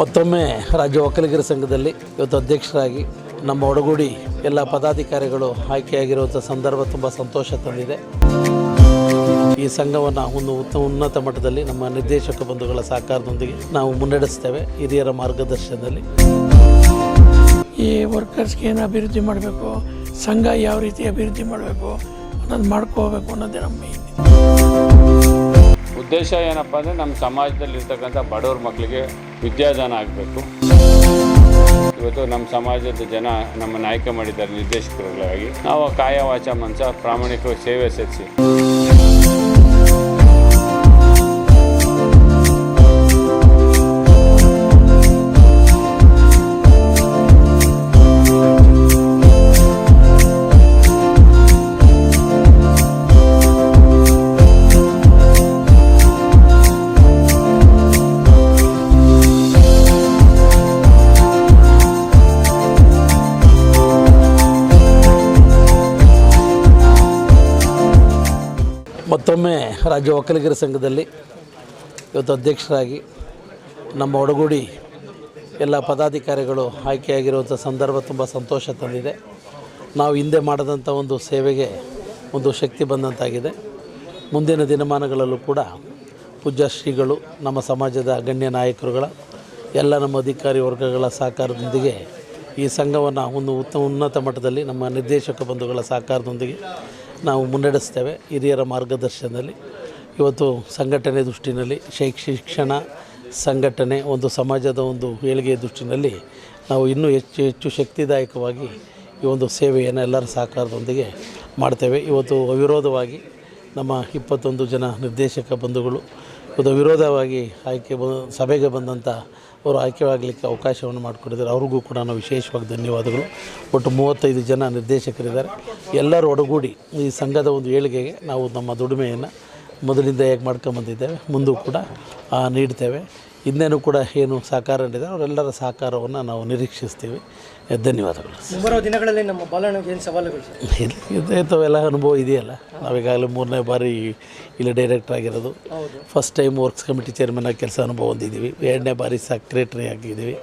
ಮತ್ತೊಮ್ಮೆ ರಾಜ್ಯ ಒಕ್ಕಲಿಗರ ಸಂಘದಲ್ಲಿ ಇವತ್ತು ಅಧ್ಯಕ್ಷರಾಗಿ ನಮ್ಮ ಒಡಗೂಡಿ ಎಲ್ಲ ಪದಾಧಿಕಾರಿಗಳು ಆಯ್ಕೆಯಾಗಿರುವಂಥ ಸಂದರ್ಭ ತುಂಬ ಸಂತೋಷ ತಂದಿದೆ. ಈ ಸಂಘವನ್ನು ಒಂದು ಉತ್ತಮ ಉನ್ನತ ಮಟ್ಟದಲ್ಲಿ ನಮ್ಮ ನಿರ್ದೇಶಕ ಬಂಧುಗಳ ಸಹಕಾರದೊಂದಿಗೆ ನಾವು ಮುನ್ನಡೆಸ್ತೇವೆ ಹಿರಿಯರ ಮಾರ್ಗದರ್ಶನದಲ್ಲಿ. ಈ ವರ್ಕರ್ಸ್ಗೆ ಏನು ಅಭಿವೃದ್ಧಿ ಮಾಡಬೇಕು? ಸಂಘ ಯಾವ ರೀತಿ ಅಭಿವೃದ್ಧಿ ಮಾಡಬೇಕು? ಅನ್ನೋದು ಮಾಡ್ಕೋಬೇಕು ಅನ್ನೋದೇ ನಮ್ಮ ಉದ್ದೇಶ ಏನಪ್ಪ ಅಂದರೆ ನಮ್ಮ ಸಮಾಜದಲ್ಲಿ ಇರ್ತಕ್ಕಂಥ ಬಡವ್ರ ಮಕ್ಕಳಿಗೆ ವಿದ್ಯಾದಾನ ಆಗಬೇಕು. ಇವತ್ತು ನಮ್ಮ ಸಮಾಜದ ಜನ ನಮ್ಮನ್ನು ಆಯ್ಕೆ ಮಾಡಿದ್ದಾರೆ ನಿರ್ದೇಶಕರುಗಳಾಗಿ. ನಾವು ಕಾಯ ವಾಚ ಮನಸ ಪ್ರಾಮಾಣಿಕ ಸೇವೆ ಸಲ್ಲಿಸಿ. ಮತ್ತೊಮ್ಮೆ ರಾಜ್ಯ ಒಕ್ಕಲಿಗರ ಸಂಘದಲ್ಲಿ ಇವತ್ತು ಅಧ್ಯಕ್ಷರಾಗಿ ನಮ್ಮ ಒಡಗೂಡಿ ಎಲ್ಲ ಪದಾಧಿಕಾರಿಗಳು ಆಯ್ಕೆಯಾಗಿರುವಂಥ ಸಂದರ್ಭ ತುಂಬ ಸಂತೋಷ ತಂದಿದೆ. ನಾವು ಹಿಂದೆ ಮಾಡಿದಂಥ ಒಂದು ಸೇವೆಗೆ ಒಂದು ಶಕ್ತಿ ಬಂದಂತಾಗಿದೆ. ಮುಂದಿನ ದಿನಮಾನಗಳಲ್ಲೂ ಕೂಡ ಪೂಜ್ಯ ಶ್ರೀಗಳು, ನಮ್ಮ ಸಮಾಜದ ಗಣ್ಯ ನಾಯಕರುಗಳ, ಎಲ್ಲ ನಮ್ಮ ಅಧಿಕಾರಿ ವರ್ಗಗಳ ಸಹಕಾರದೊಂದಿಗೆ ಈ ಸಂಘವನ್ನು ಒಂದು ಉತ್ತಮ ಉನ್ನತ ಮಟ್ಟದಲ್ಲಿ ನಮ್ಮ ನಿರ್ದೇಶಕ ಬಂಧುಗಳ ಸಹಕಾರದೊಂದಿಗೆ ನಾವು ಮುನ್ನಡೆಸ್ತೇವೆ ಹಿರಿಯರ ಮಾರ್ಗದರ್ಶನದಲ್ಲಿ. ಇವತ್ತು ಸಂಘಟನೆ ದೃಷ್ಟಿನಲ್ಲಿ ಶೈಕ್ಷ, ಶಿಕ್ಷಣ ಸಂಘಟನೆ ಒಂದು ಸಮಾಜದ ಒಂದು ಏಳಿಗೆಯ ದೃಷ್ಟಿನಲ್ಲಿ ನಾವು ಇನ್ನೂ ಹೆಚ್ಚು ಹೆಚ್ಚು ಶಕ್ತಿದಾಯಕವಾಗಿ ಈ ಒಂದು ಸೇವೆಯನ್ನು ಎಲ್ಲರ ಸಹಕಾರದೊಂದಿಗೆ ಮಾಡ್ತೇವೆ. ಇವತ್ತು ಅವಿರೋಧವಾಗಿ ನಮ್ಮ ಇಪ್ಪತ್ತೊಂದು ಜನ ನಿರ್ದೇಶಕ ಬಂಧುಗಳು, ಇವತ್ತು ವಿರೋಧವಾಗಿ ಆಯ್ಕೆ ಸಭೆಗೆ ಬಂದಂಥ ಅವರು ಆಯ್ಕೆಯಾಗಲಿಕ್ಕೆ ಅವಕಾಶವನ್ನು ಮಾಡಿಕೊಟ್ಟಿದ್ದಾರೆ. ಅವ್ರಿಗೂ ಕೂಡ ನಾವು ವಿಶೇಷವಾಗಿ ಧನ್ಯವಾದಗಳು. ಒಟ್ಟು ಮೂವತ್ತೈದು ಜನ ನಿರ್ದೇಶಕರಿದ್ದಾರೆ. ಎಲ್ಲರೂ ಒಡಗೂಡಿ ಈ ಸಂಘದ ಒಂದು ಏಳಿಗೆಗೆ ನಾವು ನಮ್ಮ ದುಡಿಮೆಯನ್ನು ಮೊದಲಿಂದ ಹೇಗೆ ಮಾಡ್ಕೊಂಬಂದಿದ್ದೇವೆ, ಮುಂದೂ ಕೂಡ ನೀಡ್ತೇವೆ. ಇನ್ನೇನು ಕೂಡ ಏನು ಸಹಕಾರ ನೀಡಿದೆ ಅವರೆಲ್ಲರ ಸಹಕಾರವನ್ನು ನಾವು ನಿರೀಕ್ಷಿಸ್ತೀವಿ. ಧನ್ಯವಾದಗಳು. ಮುಂಬರುವ ದಿನಗಳಲ್ಲಿ ನಮ್ಮ ಬಾಲಣ್ಣಗೆ ಏನು ಸವಾಲುಗಳು? ಇಂಥವೆಲ್ಲ ಅನುಭವ ಇದೆಯಲ್ಲ. ನಾವೀಗಾಗಲೇ ಮೂರನೇ ಬಾರಿ ಇಲ್ಲಿ ಡೈರೆಕ್ಟರ್ ಆಗಿರೋದು. First time works committee chairman ಆಗಿ ಕೆಲಸ ಅನುಭವ ಹೊಂದಿದ್ದೀವಿ. ಎರಡನೇ ಬಾರಿ ಸೆಕ್ರೆಟರಿ ಆಗಿದ್ದೀವಿ.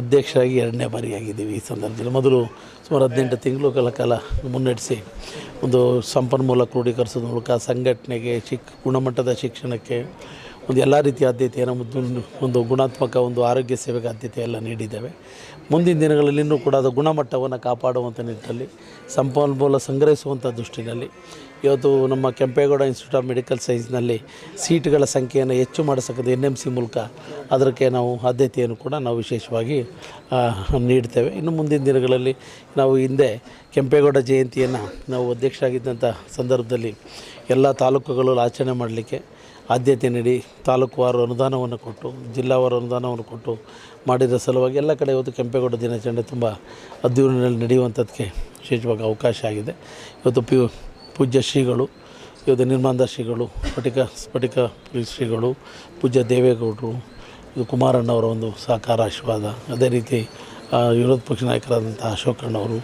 ಅಧ್ಯಕ್ಷರಾಗಿ ಎರಡನೇ ಬಾರಿ ಆಗಿದ್ದೀವಿ ಈ ಸಂದರ್ಭದಲ್ಲಿ. ಮೊದಲು ಸುಮಾರು ಹದಿನೆಂಟು ತಿಂಗಳುಗಳ ಕಾಲ ಮುನ್ನಡೆಸಿ ಒಂದು ಸಂಪನ್ಮೂಲ ಕ್ರೋಢೀಕರಿಸೋದ್ರ ಮೂಲಕ ಸಂಘಟನೆಗೆ ಶಿಕ್ ಗುಣಮಟ್ಟದ ಶಿಕ್ಷಣಕ್ಕೆ ಒಂದು ಎಲ್ಲ ರೀತಿಯ ಆದ್ಯತೆಯನ್ನು ಮುದ್ದು ಒಂದು ಗುಣಾತ್ಮಕ, ಒಂದು ಆರೋಗ್ಯ ಸೇವೆಗೆ ಆದ್ಯತೆ ಎಲ್ಲ ನೀಡಿದ್ದೇವೆ. ಮುಂದಿನ ದಿನಗಳಲ್ಲಿ ಇನ್ನೂ ಕೂಡ ಅದು ಗುಣಮಟ್ಟವನ್ನು ಕಾಪಾಡುವಂಥ ನಿಟ್ಟಿನಲ್ಲಿ, ಸಂಪನ್ಮೂಲ ಸಂಗ್ರಹಿಸುವಂಥ ದೃಷ್ಟಿನಲ್ಲಿ, ಇವತ್ತು ನಮ್ಮ ಕೆಂಪೇಗೌಡ ಇನ್ಸ್ಟಿಟ್ಯೂಟ್ ಆಫ್ ಮೆಡಿಕಲ್ ಸೈನ್ಸ್ನಲ್ಲಿ ಸೀಟ್ಗಳ ಸಂಖ್ಯೆಯನ್ನು ಹೆಚ್ಚು ಮಾಡಿಸೋದು ಎನ್ ಎಂ ಸಿ ಮೂಲಕ ಅದಕ್ಕೆ ನಾವು ಆದ್ಯತೆಯನ್ನು ಕೂಡ ನಾವು ವಿಶೇಷವಾಗಿ ನೀಡ್ತೇವೆ. ಇನ್ನು ಮುಂದಿನ ದಿನಗಳಲ್ಲಿ ನಾವು ಹಿಂದೆ ಕೆಂಪೇಗೌಡ ಜಯಂತಿಯನ್ನು ನಾವು ಅಧ್ಯಕ್ಷರಾಗಿದ್ದಂಥ ಸಂದರ್ಭದಲ್ಲಿ ಎಲ್ಲ ತಾಲೂಕುಗಳಲ್ಲಿ ಆಚರಣೆ ಮಾಡಲಿಕ್ಕೆ ಆದ್ಯತೆ ನೀಡಿ ತಾಲೂಕುವಾರು ಅನುದಾನವನ್ನು ಕೊಟ್ಟು ಜಿಲ್ಲಾವಾರು ಅನುದಾನವನ್ನು ಕೊಟ್ಟು ಮಾಡಿರೋ ಸಲುವಾಗಿ ಎಲ್ಲ ಕಡೆ ಇವತ್ತು ಕೆಂಪೇಗೌಡ ದಿನಾಚರಣೆ ತುಂಬ ಅದ್ದೂರಿನಲ್ಲಿ ನಡೆಯುವಂಥದ್ದಕ್ಕೆ ವಿಶೇಷವಾಗಿ ಅವಕಾಶ ಆಗಿದೆ. ಇವತ್ತು ಪಿ, ಪೂಜ್ಯ ಶ್ರೀಗಳು, ಇವತ್ತು ನಿರ್ಮಾಂಧ ಶ್ರೀಗಳು, ಸ್ಫಟಿಕ ಸ್ಫಟಿಕ ಶ್ರೀಗಳು, ಪೂಜ್ಯ ದೇವೇಗೌಡರು, ಇದು ಕುಮಾರಣ್ಣವರ ಒಂದು ಸಹಕಾರ ಆಶೀರ್ವಾದ. ಅದೇ ರೀತಿ ವಿರೋಧ ಪಕ್ಷ ನಾಯಕರಾದಂಥ ಅಶೋಕಣ್ಣವರು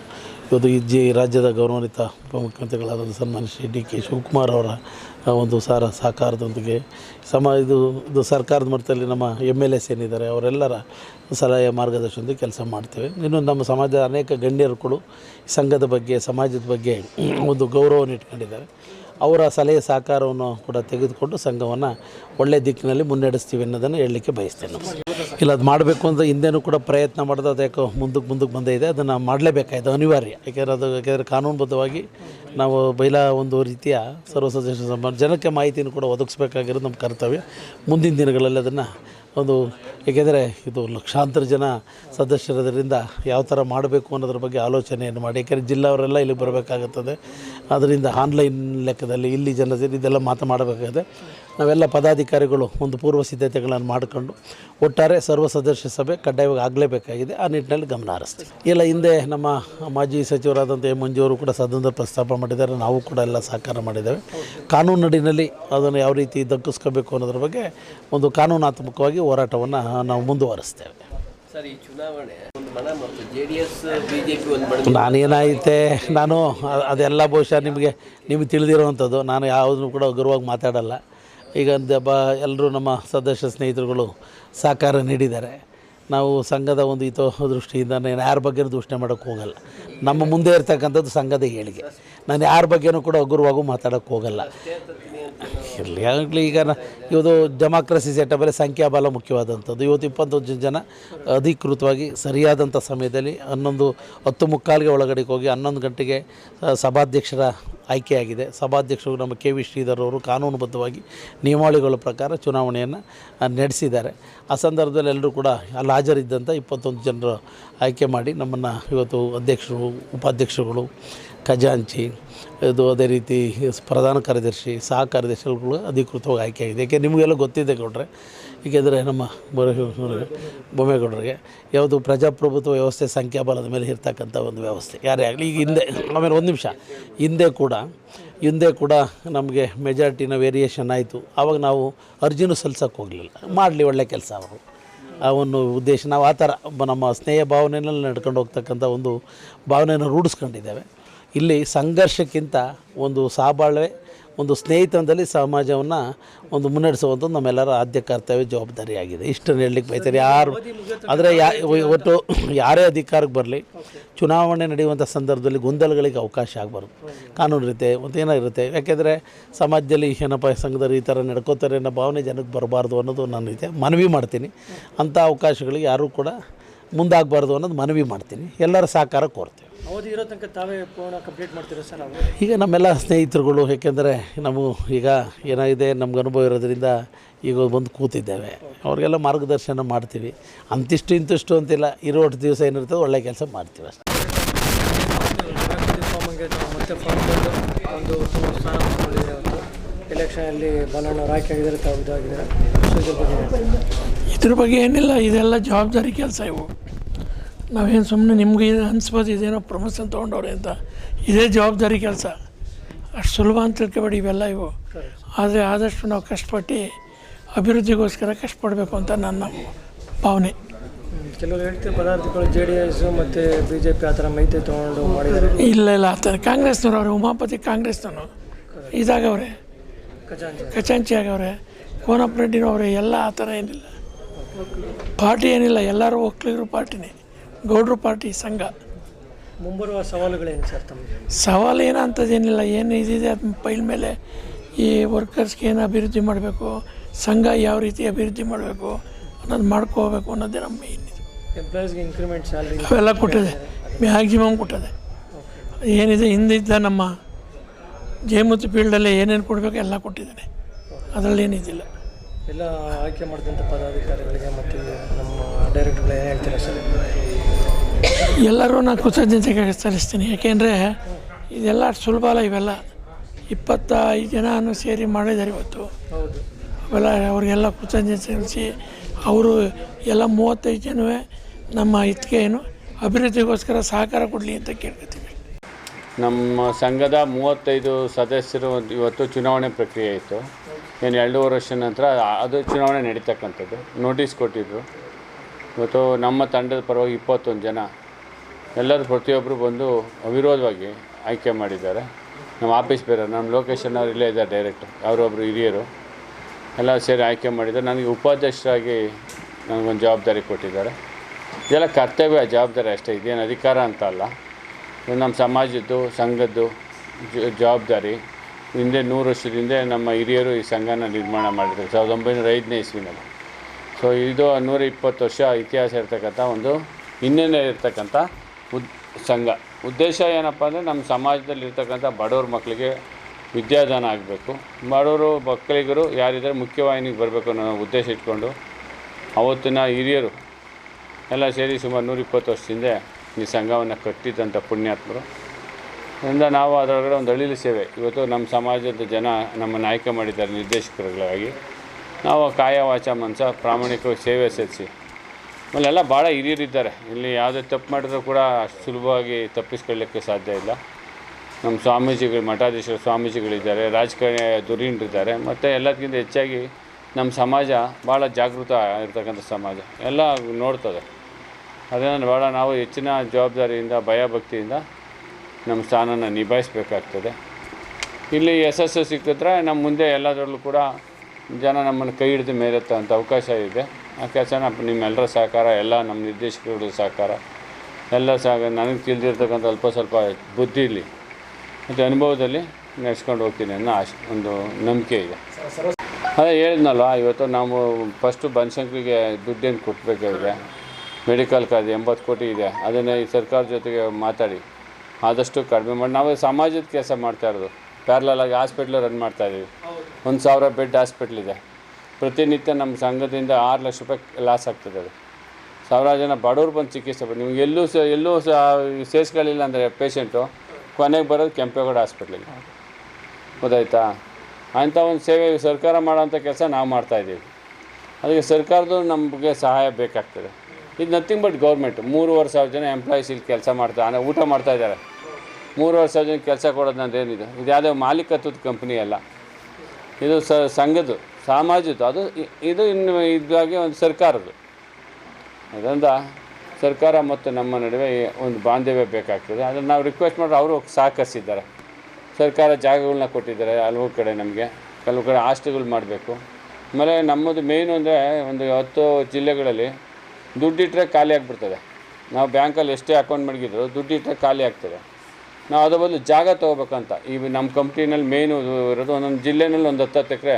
ಇವತ್ತು ಈ ಜಿ ರಾಜ್ಯದ ಗೌರವಾನ್ವಿತ ಉಪಮುಖ್ಯಮಂತ್ರಿಗಳಾದಂಥ ಸನ್ಮಾನ್ಯ ಶ್ರೀ ಡಿ ಕೆ ಶಿವಕುಮಾರ್ ಅವರ ಒಂದು ಸಾರ ಸಹಕಾರದೊಂದಿಗೆ ಸಮ ಇದು ಇದು ಸರ್ಕಾರದ ಮಟ್ಟದಲ್ಲಿ ನಮ್ಮ ಎಂ ಎಲ್ ಎಸ್ ಏನಿದ್ದಾರೆ, ಅವರೆಲ್ಲರ ಸಲಹೆ ಮಾರ್ಗದರ್ಶನದಲ್ಲಿ ಕೆಲಸ ಮಾಡ್ತೇವೆ. ಇನ್ನು ನಮ್ಮ ಸಮಾಜದ ಅನೇಕ ಗಣ್ಯರುಗಳು ಸಂಘದ ಬಗ್ಗೆ, ಸಮಾಜದ ಬಗ್ಗೆ ಒಂದು ಗೌರವವನ್ನು ಇಟ್ಕೊಂಡಿದ್ದಾರೆ. ಅವರ ಸಲಹೆ ಸಹಕಾರವನ್ನು ಕೂಡ ತೆಗೆದುಕೊಂಡು ಸಂಘವನ್ನು ಒಳ್ಳೆ ದಿಕ್ಕಿನಲ್ಲಿ ಮುನ್ನಡೆಸ್ತೀವಿ ಅನ್ನೋದನ್ನು ಹೇಳಲಿಕ್ಕೆ ಬಯಸ್ತೇನೆ. ಇಲ್ಲ, ಅದು ಮಾಡಬೇಕು ಅಂತ ಹಿಂದೆನೂ ಕೂಡ ಪ್ರಯತ್ನ ಮಾಡೋದು ಅದು ಯಾಕೋ ಮುಂದಕ್ಕೆ ಮುಂದಕ್ಕೆ ಬಂದೇ ಇದೆ. ಅದನ್ನು ಮಾಡಲೇಬೇಕಾಯ್ತು ಅನಿವಾರ್ಯ. ಯಾಕೆಂದರೆ ಅದು, ಯಾಕೆಂದರೆ ಕಾನೂನುಬದ್ಧವಾಗಿ ನಾವು ಬೈಲ ಒಂದು ರೀತಿಯ ಸರ್ವ ಸದಸ್ಯ ಜನಕ್ಕೆ ಮಾಹಿತಿಯನ್ನು ಕೂಡ ಒದಗಿಸ್ಬೇಕಾಗಿರೋದು ನಮ್ಮ ಕರ್ತವ್ಯ. ಮುಂದಿನ ದಿನಗಳಲ್ಲಿ ಅದನ್ನು ಒಂದು ಏಕೆಂದರೆ ಇದು ಲಕ್ಷಾಂತರ ಜನ ಸದಸ್ಯರಿದ್ದರಿಂದ ಯಾವ ಥರ ಮಾಡಬೇಕು ಅನ್ನೋದ್ರ ಬಗ್ಗೆ ಆಲೋಚನೆಯನ್ನು ಮಾಡಿ. ಏಕೆಂದರೆ ಜಿಲ್ಲಾವರೆಲ್ಲ ಇಲ್ಲಿ ಬರಬೇಕಾಗುತ್ತದೆ. ಅದರಿಂದ ಆನ್ಲೈನ್ ಲೆಕ್ಕದಲ್ಲಿ ಇಲ್ಲಿ ಜನ ಇದೆಲ್ಲ ಇದೆಲ್ಲ ಮಾತನಾಡಬೇಕಾಗುತ್ತೆ ನಾವೆಲ್ಲ ಪದಾಧಿಕಾರಿಗಳು ಒಂದು ಪೂರ್ವ ಸಿದ್ಧತೆಗಳನ್ನು ಮಾಡಿಕೊಂಡು ಒಟ್ಟಾರೆ ಸರ್ವ ಸದಸ್ಯ ಸಭೆ ಕಡ್ಡಾಯವಾಗಿ ಆಗಲೇಬೇಕಾಗಿದೆ. ಆ ನಿಟ್ಟಿನಲ್ಲಿ ಗಮನ ಹರಿಸ್ತೀವಿ. ಇಲ್ಲ ಹಿಂದೆ ನಮ್ಮ ಮಾಜಿ ಸಚಿವರಾದಂಥ ಎಂ ಮಂಜು ಅವರು ಕೂಡ ಸದನದ ಪ್ರಸ್ತಾಪ ಮಾಡಿದ್ದಾರೆ. ನಾವು ಕೂಡ ಎಲ್ಲ ಸಹಕಾರ ಮಾಡಿದ್ದೇವೆ. ಕಾನೂನು ನಡಿನಲ್ಲಿ ಅದನ್ನು ಯಾವ ರೀತಿ ದಕ್ಕಿಸ್ಕೋಬೇಕು ಅನ್ನೋದ್ರ ಬಗ್ಗೆ ಒಂದು ಕಾನೂನಾತ್ಮಕವಾಗಿ ಹೋರಾಟವನ್ನು ನಾವು ಮುಂದುವರಿಸ್ತೇವೆ. ನಾನೇನಾಯಿತೆ? ನಾನು ಅದೆಲ್ಲ ಬಹುಶಃ ನಿಮಗೆ ನಿಮಗೆ ತಿಳಿದಿರುವಂಥದ್ದು. ನಾನು ಯಾವುದನ್ನು ಕೂಡ ಗೌರವವಾಗಿ ಮಾತಾಡಲ್ಲ. ಈಗ ಬ ಎಲ್ಲರೂ ನಮ್ಮ ಸದಸ್ಯ ಸ್ನೇಹಿತರುಗಳು ಸಹಕಾರ ನೀಡಿದ್ದಾರೆ. ನಾವು ಸಂಘದ ಒಂದು ಹಿತ ದೃಷ್ಟಿಯಿಂದ ನಾನು ಯಾರ ಬಗ್ಗೆನೂ ದೂಷಣೆ ಮಾಡೋಕ್ಕೆ ಹೋಗಲ್ಲ. ನಮ್ಮ ಮುಂದೆ ಇರ್ತಕ್ಕಂಥದ್ದು ಸಂಘದ ಏಳಿಗೆ ನಾನು ಯಾರ ಬಗ್ಗೆನೂ ಕೂಡ ಹಗುರವಾಗೂ ಮಾತಾಡೋಕ್ಕೆ ಹೋಗಲ್ಲ. ಇರಲಿ. ಆಗಲಿ ಈಗ ಇವತ್ತು ಡೆಮಾಕ್ರಸಿ ಸೆಟಬಲ್ಲಿ ಸಂಖ್ಯಾಬಲ ಮುಖ್ಯವಾದಂಥದ್ದು. ಇವತ್ತು ಇಪ್ಪತ್ತೊಂದು ಜನ ಅಧಿಕೃತವಾಗಿ ಸರಿಯಾದಂಥ ಸಮಯದಲ್ಲಿ ಹನ್ನೊಂದು ಹತ್ತು ಮುಕ್ಕಾಲಿಗೆ ಒಳಗಡೆ ಹೋಗಿ ಹನ್ನೊಂದು ಗಂಟೆಗೆ ಸಭಾಧ್ಯಕ್ಷರ ಆಯ್ಕೆಯಾಗಿದೆ. ಸಭಾಧ್ಯಕ್ಷರು ನಮ್ಮ ಕೆ ವಿ ಶ್ರೀಧರ್ ಅವರು ಕಾನೂನುಬದ್ಧವಾಗಿ ನಿಯಮಾವಳಿಗಳ ಪ್ರಕಾರ ಚುನಾವಣೆಯನ್ನು ನಡೆಸಿದ್ದಾರೆ. ಆ ಸಂದರ್ಭದಲ್ಲಿ ಎಲ್ಲರೂ ಕೂಡ ಅಲ್ಲಿ ಹಾಜರಿದ್ದಂಥ ಇಪ್ಪತ್ತೊಂದು ಜನರು ಆಯ್ಕೆ ಮಾಡಿ ನಮ್ಮನ್ನು ಇವತ್ತು ಅಧ್ಯಕ್ಷರು, ಉಪಾಧ್ಯಕ್ಷರುಗಳು ಖಜಾಂಚಿ ಇದು ಅದೇ ರೀತಿ ಪ್ರಧಾನ ಕಾರ್ಯದರ್ಶಿ, ಸಹ ಕಾರ್ಯದರ್ಶಿಗಳು ಅಧಿಕೃತವಾಗಿ ಆಯ್ಕೆಯಾಗಿದೆ ಯಾಕೆ ನಿಮಗೆಲ್ಲ ಗೊತ್ತಿದೆ ಗೌಡ್ರೆ? ಏಕೆಂದರೆ ನಮ್ಮ ಬೊಮ್ಮೇಗೌಡರಿಗೆ ಯಾವುದು ಪ್ರಜಾಪ್ರಭುತ್ವ ವ್ಯವಸ್ಥೆ ಸಂಖ್ಯಾಬಲದ ಮೇಲೆ ಇರ್ತಕ್ಕಂಥ ಒಂದು ವ್ಯವಸ್ಥೆ. ಯಾರೇ ಆಗಲಿ, ಈಗ ಹಿಂದೆ, ಆಮೇಲೆ ಒಂದು ನಿಮಿಷ. ಹಿಂದೆ ಕೂಡ ಹಿಂದೆ ಕೂಡ ನಮಗೆ ಮೆಜಾರಿಟಿನ ವೇರಿಯೇಷನ್ ಆಯಿತು. ಆವಾಗ ನಾವು ಅರ್ಜಿನೂ ಸಲ್ಸೋಕ್ಕೆ ಹೋಗಲಿಲ್ಲ. ಮಾಡಲಿ ಒಳ್ಳೆ ಕೆಲಸ ಅವರು. ಆ ಒಂದು ಉದ್ದೇಶ, ನಾವು ಆ ಥರ ನಮ್ಮ ಸ್ನೇಹ ಭಾವನೆಯಲ್ಲಿ ನಡ್ಕೊಂಡು ಹೋಗ್ತಕ್ಕಂಥ ಒಂದು ಭಾವನೆಯನ್ನು ರೂಢಿಸ್ಕೊಂಡಿದ್ದೇವೆ. ಇಲ್ಲಿ ಸಂಘರ್ಷಕ್ಕಿಂತ ಒಂದು ಸಹಬಾಳ್ವೆ ಒಂದು ಸ್ನೇಹಿತನದಲ್ಲಿ ಸಮಾಜವನ್ನು ಒಂದು ಮುನ್ನಡೆಸುವಂಥದ್ದು ನಮ್ಮೆಲ್ಲರ ಆದ್ಯ ಕರ್ತವ್ಯ ಜವಾಬ್ದಾರಿಯಾಗಿದೆ. ಇಷ್ಟನ್ನು ಹೇಳಲಿಕ್ಕೆ ಬೈತಾರೆ ಯಾರು ಆದರೆ ಯಾ ಒಟ್ಟು ಯಾರೇ ಅಧಿಕಾರಕ್ಕೆ ಬರಲಿ ಚುನಾವಣೆ ನಡೆಯುವಂಥ ಸಂದರ್ಭದಲ್ಲಿ ಗೊಂದಲಗಳಿಗೆ ಅವಕಾಶ ಆಗಬಾರ್ದು. ಕಾನೂನು ಇರುತ್ತೆ ಮತ್ತು ಏನಾಗಿರುತ್ತೆ ಯಾಕೆಂದರೆ ಸಮಾಜದಲ್ಲಿ ಏನಪ್ಪ ಸಂಘದಲ್ಲಿ ಈ ಥರ ನಡ್ಕೋತಾರೆ ಅನ್ನೋ ಭಾವನೆ ಜನಕ್ಕೆ ಬರಬಾರ್ದು ಅನ್ನೋದು ನಾನು ಇದೆ. ಮನವಿ ಮಾಡ್ತೀನಿ. ಅಂಥ ಅವಕಾಶಗಳಿಗೆ ಯಾರೂ ಕೂಡ ಮುಂದಾಗಬಾರ್ದು ಅನ್ನೋದು ಮನವಿ ಮಾಡ್ತೀನಿ. ಎಲ್ಲರ ಸಹಕಾರ ಕೋರ್ತೀವಿ. ಅವಧಿ ಇರೋ ತನಕ ತಾವೇ ಪೂರ್ಣ ಕಂಪ್ಲೀಟ್ ಮಾಡ್ತೀರಾ ಸರ್ ನಾವು? ಈಗ ನಮ್ಮೆಲ್ಲ ಸ್ನೇಹಿತರುಗಳು ಏಕೆಂದರೆ ನಾವು ಈಗ ಏನಾಗಿದೆ ನಮ್ಗೆ ಅನುಭವ ಇರೋದ್ರಿಂದ ಈಗ ಬಂದು ಕೂತಿದ್ದೇವೆ. ಅವ್ರಿಗೆಲ್ಲ ಮಾರ್ಗದರ್ಶನ ಮಾಡ್ತೀವಿ. ಅಂತಿಷ್ಟು ಇಂತಿಷ್ಟು ಅಂತಿಲ್ಲ ಇರೋ ಒಟ್ಟು ದಿವಸ ಏನಿರ್ತದೆ ಒಳ್ಳೆ ಕೆಲಸ ಮಾಡ್ತೀವಿ ಅಷ್ಟೇ. ಮತ್ತೆ ಫಾರ್ಮ್ ಬಂದು ಒಂದು ಉತ್ತಮ ಸ್ಥಾನ ಪಡ್ಕೊಂಡಿದ್ದೀರಾ ಇವತ್ತು ಎಲೆಕ್ಷನಲ್ಲಿ ಬಾಲಣ್ಣವ್ರು ಆಯ್ಕೆ ಆಗಿದ್ದಾರೆ ತಾವು ಇದಾಗಿದ್ದಾರೆ? ಬಗ್ಗೆ ಇದ್ರ ಬಗ್ಗೆ ಏನಿಲ್ಲ ಇದೆಲ್ಲ ಜವಾಬ್ದಾರಿ ಕೆಲಸ ಇವು. ನಾವೇನು ಸುಮ್ಮನೆ ನಿಮ್ಗೆ ಇದು ಅನ್ಸ್ಬೋದು ಇದೇನೋ ಪ್ರಮೋಷನ್ ತೊಗೊಂಡವ್ರೆ ಅಂತ. ಇದೇ ಜವಾಬ್ದಾರಿ ಕೆಲಸ. ಅಷ್ಟು ಸುಲಭ ಅಂತ ತಿಳ್ಕೊಬೇಡಿ ಇವೆಲ್ಲ ಇವು. ಆದರೆ ಆದಷ್ಟು ನಾವು ಕಷ್ಟಪಟ್ಟು ಅಭಿವೃದ್ಧಿಗೋಸ್ಕರ ಕಷ್ಟಪಡಬೇಕು ಅಂತ ನನ್ನ ಭಾವನೆ. ಕೆಲವರು ಹೇಳ್ತಾರೆ ಪದಾರ್ಥಗಳು ಜೆ ಡಿ ಎಸ್ ಮತ್ತು ಬಿ ಜೆ ಪಿ ಆ ಥರ ಮೈತ್ರಿ ತೊಗೊಂಡು ಮಾಡಿದ್ದಾರೆ. ಇಲ್ಲ ಇಲ್ಲ ಆ ಥರ ಕಾಂಗ್ರೆಸ್ನವ್ರು ಅವರು ಉಮಾಪತಿ ಕಾಂಗ್ರೆಸ್ನವರು ಇದಾಗವ್ರೆ ಕಚಾಂಚಿ ಆಗವ್ರೆ ಕೋನಪ್ಪ ರೆಡ್ಡಿನವ್ರೆ ಎಲ್ಲ ಆ ಥರ ಏನಿಲ್ಲ. ಪಾರ್ಟಿ ಏನಿಲ್ಲ ಎಲ್ಲರೂ ಒಕ್ಕಲಿಗರು ಪಾರ್ಟಿನೇ. ಗೌಡ್ರು ಪಾರ್ಟಿ ಸಂಘ. ಮುಂಬರುವ ಸವಾಲುಗಳೇನು ಸರ್ ತಮಗೆ? ಸವಾಲು ಏನೋ ಅಂಥದ್ದೇನಿಲ್ಲ ಏನು ಇದಿದೆ ಅದು ಪೈಲ್ ಮೇಲೆ ಈ ವರ್ಕರ್ಸ್ಗೆ ಏನು ಅಭಿವೃದ್ಧಿ ಮಾಡಬೇಕು ಸಂಘ ಯಾವ ರೀತಿ ಅಭಿವೃದ್ಧಿ ಮಾಡಬೇಕು ಅನ್ನೋದು ಮಾಡ್ಕೋಬೇಕು ಅನ್ನೋದೇ ನಮ್ಮ ಮೇನ್ ಇದು. ಎಂಪ್ಲಾಯೀಸ್ಗೆ ಇನ್ಕ್ರಿಮೆಂಟ್ ಸ್ಯಾಲ್ರಿ ಅವೆಲ್ಲ ಕೊಟ್ಟಿದೆ. ಮ್ಯಾಕ್ಸಿಮಮ್ ಕೊಟ್ಟಿದೆ. ಏನಿದೆ ಹಿಂದಿದ್ದ ನಮ್ಮ ಜೇಮುತ್ ಫೀಲ್ಡಲ್ಲಿ ಏನೇನು ಕೊಡಬೇಕು ಎಲ್ಲ ಕೊಟ್ಟಿದ್ದಾನೆ. ಅದರಲ್ಲಿ ಏನಿದಿಲ್ಲ. ಎಲ್ಲ ಆಯ್ಕೆ ಮಾಡಿದಂಥ ಪದಾಧಿಕಾರಿಗಳಿಗೆ ಮತ್ತು ನಮ್ಮ ಡೈರೆಕ್ಟರ್ಗಳು ಏನು ಹೇಳ್ತೀರಾ ಸರ್? ಎಲ್ಲರೂ ನಾನು ಕೃತಜ್ಞತೆ ಸಲ್ಲಿಸ್ತೀನಿ. ಯಾಕೆಂದರೆ ಇದೆಲ್ಲ ಅಷ್ಟು ಸುಲಭ ಅಲ್ಲ ಇವೆಲ್ಲ. ಇಪ್ಪತ್ತೈದು ಜನನೂ ಸೇರಿ ಮಾಡಿದ್ದಾರೆ ಇವತ್ತು. ಹೌದು. ಅವೆಲ್ಲ ಅವ್ರಿಗೆಲ್ಲ ಕೃತಜ್ಞತೆ ಸಲ್ಲಿಸಿ ಅವರು ಎಲ್ಲ ಮೂವತ್ತೈದು ಜನವೇ ನಮ್ಮ ಇದಕ್ಕೆ ಏನು ಅಭಿವೃದ್ಧಿಗೋಸ್ಕರ ಸಹಕಾರ ಕೊಡಲಿ ಅಂತ ಕೇಳ್ಕೊತೀವಿ ನಮ್ಮ ಸಂಘದ ಮೂವತ್ತೈದು ಸದಸ್ಯರು ಇವತ್ತು ಚುನಾವಣೆ ಪ್ರಕ್ರಿಯೆ ಇತ್ತು. ಏನು ಎರಡೂವರೆ ವರ್ಷ ನಂತರ ಅದು ಚುನಾವಣೆ ನಡೀತಕ್ಕಂಥದ್ದು. ನೋಟಿಸ್ ಕೊಟ್ಟಿದ್ದರು ಇವತ್ತು ನಮ್ಮ ತಂಡದ ಪರವಾಗಿ ಇಪ್ಪತ್ತೊಂದು ಜನ ಎಲ್ಲರೂ ಪ್ರತಿಯೊಬ್ಬರು ಬಂದು ಅವಿರೋಧವಾಗಿ ಆಯ್ಕೆ ಮಾಡಿದ್ದಾರೆ. ನಮ್ಮ ಆಫೀಸ್ ಬೇರೆ, ನಮ್ಮ ಲೊಕೇಶನ್ ಅವ್ರು ಇಲ್ಲೇ ಇದ್ದಾರೆ ಡೈರೆಕ್ಟರ್ ಅವರೊಬ್ಬರು ಹಿರಿಯರು. ಎಲ್ಲ ಸೇರಿ ಆಯ್ಕೆ ಮಾಡಿದ್ದಾರೆ. ನನಗೆ ಉಪಾಧ್ಯಕ್ಷರಾಗಿ ನನಗೊಂದು ಜವಾಬ್ದಾರಿ ಕೊಟ್ಟಿದ್ದಾರೆ. ಇದೆಲ್ಲ ಕರ್ತವ್ಯ, ಜವಾಬ್ದಾರಿ ಅಷ್ಟೇ. ಇದೇನು ಅಧಿಕಾರ ಅಂತ ಅಲ್ಲ. ನಮ್ಮ ಸಮಾಜದ್ದು, ಸಂಘದ್ದು ಜವಾಬ್ದಾರಿ. ಹಿಂದೆ ನೂರು ವರ್ಷದಿಂದ ನಮ್ಮ ಹಿರಿಯರು ಈ ಸಂಘನ ನಿರ್ಮಾಣ ಮಾಡಿದ್ರು, ಸಾವಿರದ ಒಂಬೈನೂರ ಐದನೇ ಇಸ್ವಿನಲ್ಲಿ. ಸೊ ಇದು ನೂರ ಇಪ್ಪತ್ತು ವರ್ಷ ಇತಿಹಾಸ ಇರ್ತಕ್ಕಂಥ ಒಂದು ಹಿನ್ನೆಲೆ ಇರ್ತಕ್ಕಂಥ ಉದ್ ಸಂಘ. ಉದ್ದೇಶ ಏನಪ್ಪ ಅಂದರೆ ನಮ್ಮ ಸಮಾಜದಲ್ಲಿರ್ತಕ್ಕಂಥ ಬಡವ್ರ ಮಕ್ಕಳಿಗೆ ವಿದ್ಯಾದಾನ ಆಗಬೇಕು. ಬಡವರು ಮಕ್ಕಳಿಗರು ಯಾರಿದ್ದಾರೆ ಮುಖ್ಯವಾಹಿನಿಗೆ ಬರಬೇಕು ಅನ್ನೋ ಉದ್ದೇಶ ಇಟ್ಕೊಂಡು, ಅವತ್ತಿನ ಹಿರಿಯರು ಎಲ್ಲ ಸೇರಿ ಸುಮಾರು ನೂರಿಪ್ಪತ್ತು ವರ್ಷದಿಂದ ಈ ಸಂಘವನ್ನು ಕಟ್ಟಿದ್ದಂಥ ಪುಣ್ಯಾತ್ಮರು. ಅದರಿಂದ ನಾವು ಅದರೊಳಗಡೆ ಒಂದು ಅಳಿಲು ಸೇವೆ. ಇವತ್ತು ನಮ್ಮ ಸಮಾಜದ ಜನ ನಮ್ಮನ್ನು ಆಯ್ಕೆ ಮಾಡಿದ್ದಾರೆ ನಿರ್ದೇಶಕರುಗಳಾಗಿ. ನಾವು ಕಾಯ ವಾಚ ಮನಸ ಪ್ರಾಮಾಣಿಕವಾಗಿ ಸೇವೆ ಸಲ್ಲಿಸಿ. ಆಮೇಲೆಲ್ಲ ಭಾಳ ಹಿರಿಯರಿದ್ದಾರೆ. ಇಲ್ಲಿ ಯಾವುದೇ ತಪ್ಪು ಮಾಡಿದ್ರೂ ಕೂಡ ಸುಲಭವಾಗಿ ತಪ್ಪಿಸ್ಕೊಳ್ಳೋಕ್ಕೆ ಸಾಧ್ಯ ಇಲ್ಲ. ನಮ್ಮ ಸ್ವಾಮೀಜಿಗಳು, ಮಠಾಧೀಶರು, ಸ್ವಾಮೀಜಿಗಳಿದ್ದಾರೆ. ರಾಜಕಾರಣಿ ದುರೀಣರಿದ್ದಾರೆ ಮತ್ತು ಎಲ್ಲದಕ್ಕಿಂತ ಹೆಚ್ಚಾಗಿ ನಮ್ಮ ಸಮಾಜ ಭಾಳ ಜಾಗೃತ ಇರ್ತಕ್ಕಂಥ ಸಮಾಜ. ಎಲ್ಲ ನೋಡ್ತದೆ. ಅದನ್ನು ಭಾಳ ನಾವು ಹೆಚ್ಚಿನ ಜವಾಬ್ದಾರಿಯಿಂದ, ಭಯಭಕ್ತಿಯಿಂದ ನಮ್ಮ ಸ್ಥಾನನ ನಿಭಾಯಿಸಬೇಕಾಗ್ತದೆ. ಇಲ್ಲಿ ಯಶಸ್ಸು ಸಿಕ್ಕಿದ್ರೆ ನಮ್ಮ ಮುಂದೆ ಎಲ್ಲದರಲ್ಲೂ ಕೂಡ ಜನ ನಮ್ಮನ್ನು ಕೈ ಹಿಡಿದು ಮೇರೆತ್ತಂಥ ಅವಕಾಶ ಇದೆ. ಆ ಕೆಲಸನ ನಿಮ್ಮೆಲ್ಲರ ಸಹಕಾರ, ಎಲ್ಲ ನಮ್ಮ ನಿರ್ದೇಶಕರುಗಳ ಸಹಕಾರ, ಎಲ್ಲ ಸಹ ನನಗೆ ತಿಳಿದಿರ್ತಕ್ಕಂಥ ಅಲ್ಪ ಸ್ವಲ್ಪ ಬುದ್ಧಿ ಇರಲಿ ಮತ್ತು ಅನುಭವದಲ್ಲಿ ನಡೆಸ್ಕೊಂಡು ಹೋಗ್ತೀನಿ ಅನ್ನೋ ಆಶ್, ಒಂದು ನಂಬಿಕೆ ಇದೆ. ಅದೇ ಹೇಳಿದ್ನಲ್ವ, ಇವತ್ತು ನಾವು ಫಸ್ಟು ಬನಶಂಕರಿಗೆ ದುಡ್ಡೇನು ಕೊಟ್ಟಬೇಕಾಗಿದೆ ಮೆಡಿಕಲ್ ಕಾಲೇಜ್ ಎಂಬತ್ತು ಕೋಟಿ ಇದೆ. ಅದನ್ನೇ ಈ ಸರ್ಕಾರ ಜೊತೆಗೆ ಮಾತಾಡಿ. ಆದಷ್ಟು ಕಡಿಮೆ ಮಾಡಿ. ನಾವು ಸಮಾಜದ ಕೆಲಸ ಮಾಡ್ತಾ ಇರೋದು. ಪ್ಯಾರಲಾಗಿ ಆಗಿ ಹಾಸ್ಪಿಟ್ಲ್ ರನ್ ಮಾಡ್ತಾ ಇದ್ದೀವಿ ಒಂದು ಸಾವಿರ ಬೆಡ್ ಹಾಸ್ಪಿಟ್ಲ್ ಇದೆ. ಪ್ರತಿನಿತ್ಯ ನಮ್ಮ ಸಂಘದಿಂದ ಆರು ಲಕ್ಷ ರೂಪಾಯಿ ಲಾಸ್ ಆಗ್ತದೆ ಅದು. ಸಾವಿರಾರು ಜನ ಬಡವ್ರು ಬಂದು ಚಿಕಿತ್ಸೆ ಬಂದು ನಿಮ್ಗೆ ಎಲ್ಲೂ ಸಹ ಎಲ್ಲೂ ಸಹ ಸೇರಿಸ್ಕೊಳ್ಳಿಲ್ಲ ಅಂದರೆ ಪೇಷೆಂಟು ಕೊನೆಗೆ ಬರೋದು ಕೆಂಪೇಗೌಡ ಹಾಸ್ಪಿಟ್ಲಿಗೆ ಗೊತ್ತಾಯ್ತಾ? ಅಂಥ ಒಂದು ಸೇವೆ ಸರ್ಕಾರ ಮಾಡೋಂಥ ಕೆಲಸ ನಾವು ಮಾಡ್ತಾಯಿದ್ದೀವಿ ಅದಕ್ಕೆ ಸರ್ಕಾರದ್ದು ನಮಗೆ ಸಹಾಯ ಬೇಕಾಗ್ತದೆ. ಇದು ನಥಿಂಗ್ ಬಟ್ ಗೌರ್ಮೆಂಟ್ ಮೂರುವರೆ ಸಾವಿರ ಜನ ಎಂಪ್ಲಾಯೀಸ್ ಇಲ್ಲಿ ಕೆಲಸ ಮಾಡ್ತಾ ಅಂದರೆ ಊಟ ಮಾಡ್ತಾ ಇದ್ದಾರೆ. ಮೂರುವರೆ ಸಾವಿರ ಜನ ಕೆಲಸ ಕೊಡೋದು ನಂದು ಏನಿದೆ ಇದು ಯಾವುದೇ ಮಾಲೀಕತ್ವದ ಕಂಪ್ನಿ ಅಲ್ಲ. ಇದು ಸ ಸಂಘದ್ದು, ಸಮಾಜದ್ದು. ಅದು ಇದು ಇನ್ನು ಇದಾಗಿ ಒಂದು ಸರ್ಕಾರದ್ದು. ಅದರಿಂದ ಸರ್ಕಾರ ಮತ್ತು ನಮ್ಮ ನಡುವೆ ಒಂದು ಬಾಂಧವ್ಯ ಬೇಕಾಗ್ತದೆ. ಅದನ್ನು ನಾವು ರಿಕ್ವೆಸ್ಟ್ ಮಾಡಿದ್ರೆ ಅವರು ಸಹಕರಿಸಿದ್ದಾರೆ. ಸರ್ಕಾರ ಜಾಗಗಳನ್ನ ಕೊಟ್ಟಿದ್ದಾರೆ ಹಲವು ಕಡೆ ನಮಗೆ. ಕೆಲವು ಕಡೆ ಆಸ್ತಿಗಳು ಮಾಡಬೇಕು. ಆಮೇಲೆ ನಮ್ಮದು ಮೇಯ್ನು ಅಂದರೆ ಒಂದು ಹತ್ತು ಜಿಲ್ಲೆಗಳಲ್ಲಿ ದುಡ್ಡಿಟ್ಟರೆ ಖಾಲಿ ಆಗಿಬಿಡ್ತದೆ. ನಾವು ಬ್ಯಾಂಕಲ್ಲಿ ಎಷ್ಟೇ ಅಕೌಂಟ್ ಮಡಗಿದ್ರು ದುಡ್ಡಿಟ್ಟರೆ ಖಾಲಿ ಆಗ್ತದೆ. ನಾವು ಅದರ ಬದಲು ಜಾಗ ತೊಗೋಬೇಕಂತ. ಈ ನಮ್ಮ ಕಂಪ್ನಿನಲ್ಲಿ ಮೇಯ್ನು ಇರೋದು ಒಂದೊಂದು ಜಿಲ್ಲೆನಲ್ಲಿ ಒಂದು ಹತ್ತು ಹತ್ತು ಎಕರೆ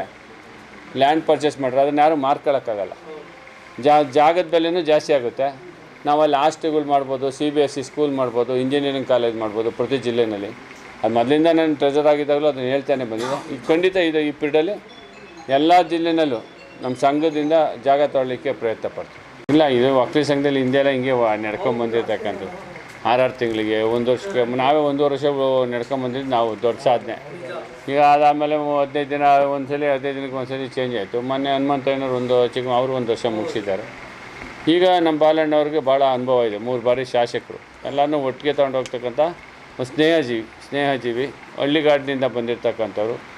ಲ್ಯಾಂಡ್ ಪರ್ಚೇಸ್ ಮಾಡ್ರೆ ಅದನ್ನ ಯಾರು ಮಾರ್ಕೊಳ್ಳೋಕ್ಕಾಗಲ್ಲ ಜಾ, ಜಾಗದ ಬೆಲೆನೂ ಜಾಸ್ತಿ ಆಗುತ್ತೆ. ನಾವು ಅಲ್ಲಿ ಹಾಸ್ಟೆಲ್ಗಳು ಮಾಡ್ಬೋದು C B S C school ಮಾಡ್ಬೋದು ಇಂಜಿನಿಯರಿಂಗ್ ಕಾಲೇಜ್ ಮಾಡ್ಬೋದು ಪ್ರತಿ ಜಿಲ್ಲೆಯಲ್ಲಿ ಅದು ಮೊದಲಿಂದ ನಾನು ಟ್ರೆಜರ್ ಆಗಿದ್ದಾಗಲೂ ಅದನ್ನು ಹೇಳ್ತಾನೆ ಬಂದಿದೆ. ಈಗ ಖಂಡಿತ ಇದು ಈ ಪೀರಿಯಡಲ್ಲಿ ಎಲ್ಲ ಜಿಲ್ಲೆನಲ್ಲೂ ನಮ್ಮ ಸಂಘದಿಂದ ಜಾಗ ತೊಗೊಳ್ಳಿಕ್ಕೆ ಪ್ರಯತ್ನ ಪಡ್ತೀವಿ. ಇಲ್ಲ, ಇದು ವಕೀಲ ಸಂಘದಲ್ಲಿ ಹಿಂದೆಲ್ಲ ಹಿಂಗೆ ನಡ್ಕೊಂಬಂದಿರ್ತಕ್ಕಂಥದ್ದು ಆರಾರು ತಿಂಗಳಿಗೆ ಒಂದು ವರ್ಷಕ್ಕೆ ನಾವೇ ಒಂದು ವರ್ಷ ನಡ್ಕೊಂಬಂದಿದ್ದು ನಾವು ದೊಡ್ಡ ಸಾಧನೆ. ಈಗ ಅದಾದಮೇಲೆ ಹದಿನೈದು ದಿನ, ಒಂದ್ಸಲಿ ಹದಿನೈದು ದಿನಕ್ಕೆ ಒಂದ್ಸಲಿ ಚೇಂಜ್ ಆಯಿತು. ಮೊನ್ನೆ ಹನುಮಂತಯ್ಯನವ್ರು ಒಂದು ಚಿಕ್ಕ ಅವರು ಒಂದು ವರ್ಷ ಮುಗಿಸಿದ್ದಾರೆ. ಈಗ ನಮ್ಮ ಬಾಲಣ್ಣವ್ರಿಗೆ ಭಾಳ ಅನುಭವ ಇದೆ. ಮೂರು ಬಾರಿ ಶಾಸಕರು. ಎಲ್ಲನೂ ಒಟ್ಟಿಗೆ ತೊಗೊಂಡು ಹೋಗ್ತಕ್ಕಂಥ ಒಂದು ಸ್ನೇಹಜೀವಿ ಸ್ನೇಹಜೀವಿ, ಹಳ್ಳಿಗಾಡಿನಿಂದ ಬಂದಿರತಕ್ಕಂಥವ್ರು.